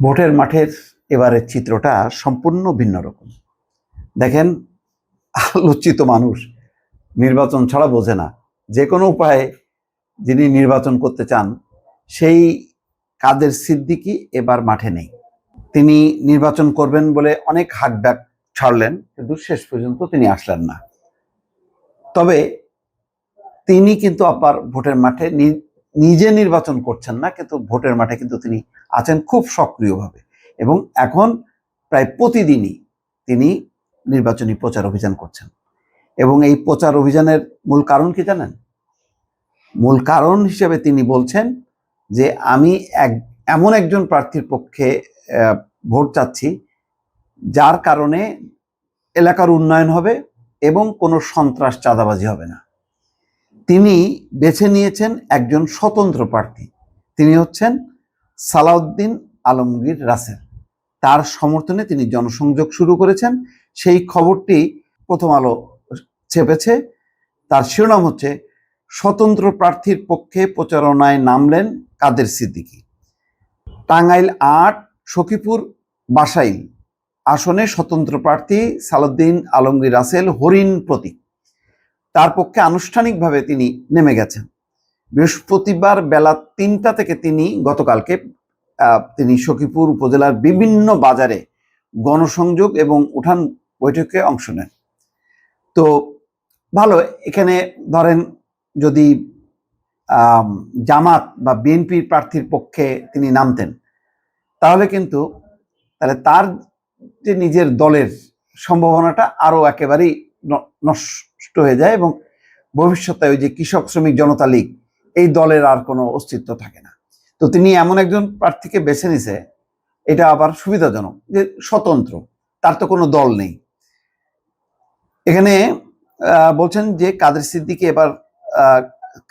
ভোটের মাঠের এবারের চিত্রটা সম্পূর্ণ ভিন্ন রকম। দেখেন, আলোচিত মানুষ নির্বাচন ছাড়া বোঝে না। যে কোনো উপায়ে যিনি নির্বাচন করতে চান, সেই কাদের সিদ্দিকি এবার মাঠে নেই। তিনি নির্বাচন করবেন বলে অনেক হাক ডাক ছাড়লেন, কিন্তু শেষ পর্যন্ত তিনি আসলেন না। তবে তিনি কিন্তু আবার ভোটের মাঠে নিজে নির্বাচন করছেন না, কিন্তু ভোটের মাঠে কিন্তু তিনি আছেন খুব সক্রিয়ভাবে। এবং এখন প্রায় প্রতিদিনই তিনি নির্বাচনী প্রচার অভিযান করছেন। এবং এই প্রচার অভিযানের মূল কারণ কি জানেন? মূল কারণ হিসেবে তিনি বলছেন যে, আমি এক, এমন একজন প্রার্থীর পক্ষে ভোট চাচ্ছি যার কারণে এলাকার উন্নয়ন হবে এবং কোনো সন্ত্রাস চাঁদাবাজি হবে না। তিনি বেছে নিয়েছেন একজন স্বতন্ত্র প্রার্থী। তিনি হচ্ছেন সালাউদ্দিন আলমগীর রাসেল। তার সমর্থনে তিনি জনসংযোগ শুরু করেছেন। সেই খবরটি প্রথম আলো চেপেছে তার শিরোনাম হচ্ছে, স্বতন্ত্র প্রার্থীর পক্ষে প্রচারণায় নামলেন কাদের সিদ্দিকী? টাঙ্গাইল আট, সখীপুর, বাসাইল। আসনে স্বতন্ত্র প্রার্থী সালাউদ্দিন আলমগীর রাসেল হরিণ প্রতীক। তার পক্ষে আনুষ্ঠানিকভাবে তিনি নেমে গেছেন। বৃহস্পতিবার বেলা তিনটা থেকে তিনি গতকালকে তিনি সখীপুর উপজেলার বিভিন্ন বাজারে গণসংযোগ এবং উঠান বৈঠকে অংশ নেন। তো ভালো, এখানে ধরেন যদি জামাত বা বিএনপির প্রার্থীর পক্ষে তিনি নামতেন, তাহলে কিন্তু, তাহলে তার যে নিজের দলের সম্ভাবনাটা আরও একেবারেই নষ্ট হয়ে যায় এবং ভবিষ্যতে ওই যে কৃষক শ্রমিক জনতা লীগ, এই দলের আর কোনো অস্তিত্ব থাকে না। তো তিনি এমন একজন প্রার্থীকে বেছে নিছে, এটা আবার সুবিধাজনক যে স্বতন্ত্র, তার তো কোনো দল নেই। এখানে বলছেন যে কাদের সিদ্দিকি এবার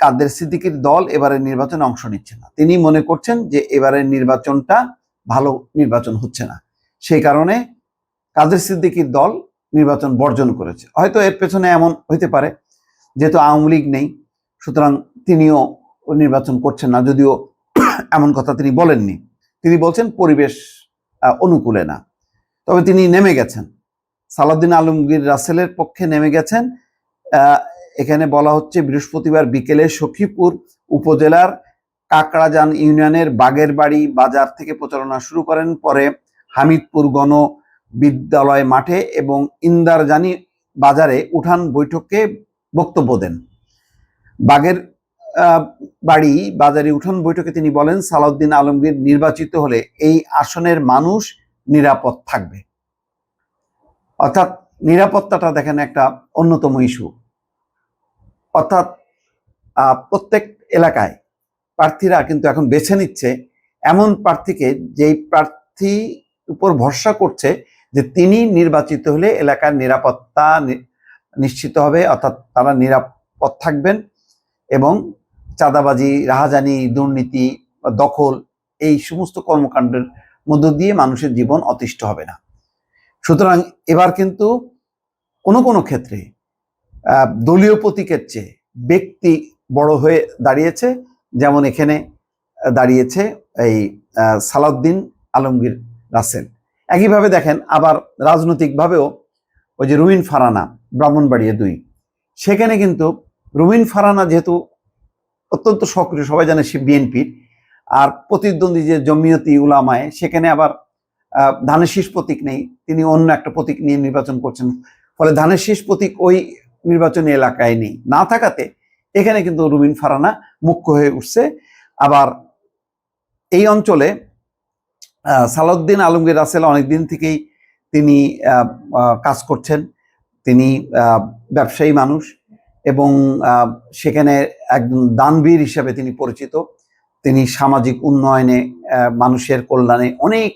কাদের সিদ্দিকির দল এবারের নির্বাচনে অংশ নিচ্ছে না। তিনি মনে করছেন যে এবারের নির্বাচনটা ভালো নির্বাচন হচ্ছে না। সেই কারণে কাদের সিদ্দিকির দল নির্বাচন বর্জন করেছে। হয়তো এর পেছনে এমন হইতে পারে, যেহেতু আওয়ামী লীগ নেই, সুতরাং তিনিও নির্বাচন করছেন না, যদিও এমন কথা তিনি বলেননি। তিনি বলছেন, পরিবেশ অনুকূলে না। তবে তিনি নেমে গেছেন। সালাউদ্দিন আলমগীর রাসেলের পক্ষে নেমে গেছেন। এখানে বলা হচ্ছে, বৃহস্পতিবার বিকেলে সখীপুর উপজেলার কাকড়াজান ইউনিয়নের বাগের বাড়ি বাজার থেকে প্রচারণা শুরু করেন। পরে হামিদপুর গণ বিদ্যালয় মাঠে এবং ইন্দারজানি বাজারে উঠান বৈঠকে বক্তব্য দেন। বাগের বাড়ি, বাজারে উঠান বৈঠকে তিনি বলেন, সালাউদ্দিন আলমগীর নির্বাচিত হলে এই আসনের মানুষ নিরাপদ থাকবে। অর্থাৎ নিরাপত্তাটা দেখেন একটা অন্যতম ইস্যু। অর্থাৎ প্রত্যেক এলাকায় প্রার্থীরা কিন্তু এখন বেছে নিচ্ছে, এমন প্রার্থীকে যেই প্রার্থী উপর ভরসা করছে যে তিনি নির্বাচিত হলে এলাকার নিরাপত্তা নিশ্চিত হবে, অর্থাৎ তারা নিরাপদ থাকবেন এবং চাঁদাবাজি, রাহাজানি, দুর্নীতি বা দখল এই সমস্ত কর্মকাণ্ডের মধ্য দিয়ে মানুষের জীবন অতিষ্ঠ হবে না। সুতরাং এবার কিন্তু কোনো কোনো ক্ষেত্রে দলীয় প্রতীকের চেয়ে ব্যক্তি বড় হয়ে দাঁড়িয়েছে, যেমন এখানে দাঁড়িয়েছে এই সালাউদ্দিন আলমগীর রাসেল। একইভাবে দেখেন আবার রাজনৈতিকভাবেও ওই যে রুমিন ফারানা, ব্রাহ্মণবাড়িয়া দুই, সেখানে কিন্তু রুমিন ফারানা যেহেতু অত্যন্ত সক্রিয়, সবাই জানে সে বিএনপির। আর প্রতিদ্বন্দ্বী যে জমিয়তি উলামায়, সেখানে আবার ধানের শীষ প্রতীক নেই, তিনি অন্য একটা প্রতীক নিয়ে নির্বাচন করছেন। ফলে ধানের শীষ প্রতীক ওই নির্বাচনী এলাকায় নেই। না থাকাতে এখানে কিন্তু রুবিন ফারানা মুখ্য হয়ে উঠছে। আবার এই অঞ্চলে সালাউদ্দিন আলমগীর রাসেল অনেকদিন থেকেই তিনি কাজ করছেন। তিনি ব্যবসায়ী মানুষ। এবং সেখানে একজন দানবীর হিসাবে তিনি পরিচিত। তিনি সামাজিক উন্নয়নে মানুষের কল্যাণে অনেক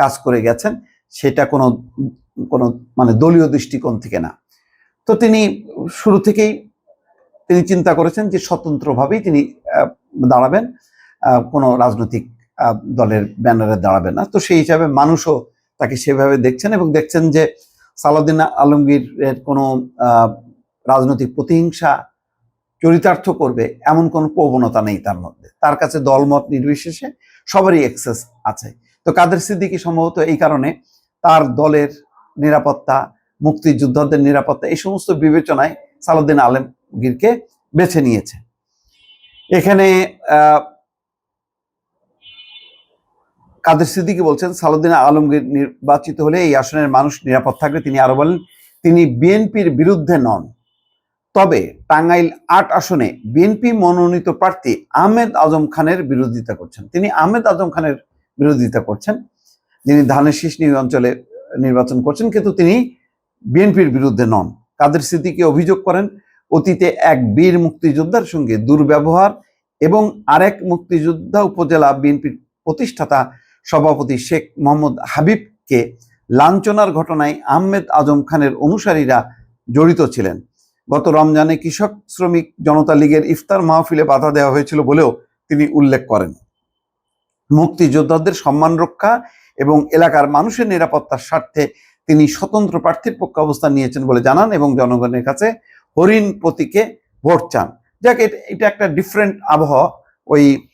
কাজ করে গেছেন। সেটা কোনো কোনো মানে দলীয় দৃষ্টিকোণ থেকে না। তো তিনি শুরু থেকেই তিনি চিন্তা করেছেন যে স্বতন্ত্রভাবেই তিনি দাঁড়াবেন। কোনো রাজনৈতিক দলের ব্যানারে দাঁড়াবেন না। তো সেই হিসাবে মানুষও তাকে সেভাবে দেখছেন এবং দেখছেন যে সালাউদ্দিন আলমগীরের কোনো রাজনৈতিক প্রতিহিংসা চরিতার্থ করবে, এমন কোনো প্রবণতা নেই তার মধ্যে। তার কাছে দলমত নির্বিশেষে সবারই অ্যাক্সেস আছে। তো কাদের সিদ্দিকি সম্ভবত এই কারণে তার দলের নিরাপত্তা, মুক্তিযোদ্ধাদের নিরাপত্তা, এই সমস্ত বিবেচনায় সালাউদ্দিন আলমগীরকে বেছে নিয়েছে। এখানে কাদের সিদ্দিকি বলছেন, সালাউদ্দিন আলমগীর নির্বাচিত হলে এই আসনের মানুষ নিরাপদ থাকবে, তিনি আরও বলেন। তিনি বিএনপির বিরুদ্ধে নন। তবে টাঙ্গাইল আট আসনে বিএনপি মনোনীত প্রার্থী আহমেদ আজম খানের বিরোধিতা করছেন। তিনি আহমেদ আজম খানের বিরোধিতা করছেন। যিনি ধানের শীষ অঞ্চলে নির্বাচন করছেন, কিন্তু তিনি বিএনপির বিরুদ্ধে নন। কাদের স্মৃতিকে অভিযোগ করেন, অতীতে এক বীর মুক্তিযোদ্ধার সঙ্গে দুর্ব্যবহার এবং আরেক মুক্তিযোদ্ধা উপজেলা বিএনপির প্রতিষ্ঠাতা সভাপতি শেখ মোহাম্মদ হাবিবকে লাঞ্ছনার ঘটনায় আহমেদ আজম খানের অনুসারীরা জড়িত ছিলেন। গত রমজানে কৃষক শ্রমিক জনতা লীগের ইফতার মাহফিলে বাধা দেওয়া হয়েছিল বলেও তিনি উল্লেখ করেন। মুক্তিযোদ্ধাদের সম্মান রক্ষা এবং এলাকার মানুষের নিরাপত্তার স্বার্থে তিনি স্বতন্ত্র প্রার্থীর পক্ষে অবস্থান নিয়েছেন বলে জানান এবং জনগণের কাছে হরিণ প্রতীকে ভোট চান। যাক, এটা- একটা ডিফারেন্ট আবহাওয়া ওই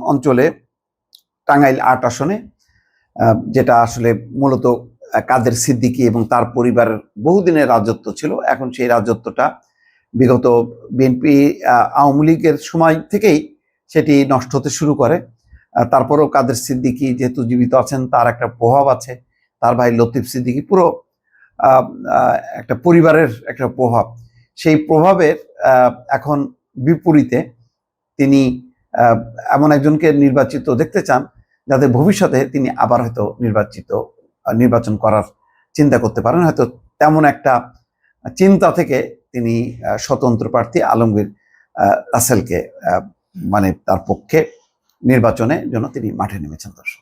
অঞ্চলে টাঙ্গাইল আট আসনে যেটা আসলে মূলত কাদের সিদ্দিকী এবং তার পরিবারের বহুদিনের রাজত্ব ছিল, এখন সেই রাজত্বটা বিগত বিএনপি আওয়ামী লীগের সময় থেকেই সেটি নষ্ট হতে শুরু করে। তারপরেও কাদের সিদ্দিকী যেহেতু জীবিত আছেন, তার একটা প্রভাব আছে। তার ভাই লতিফ সিদ্দিকী পুরো একটা পরিবারের একটা প্রভাব। সেই প্রভাবের এখন বিপরীতে তিনি এমন একজনকে নির্বাচিত দেখতে চান যাতে ভবিষ্যতে তিনি আবার হয়তো নির্বাচিত নির্বাচন করার চিন্তা করতে পারেন। হয়তো তেমন একটা চিন্তা থেকে তিনি স্বতন্ত্র প্রার্থী আলমগীর রাসেলকে মানে তার পক্ষে নির্বাচনে জন্য তিনি মাঠে নেমেছেন দর্শক।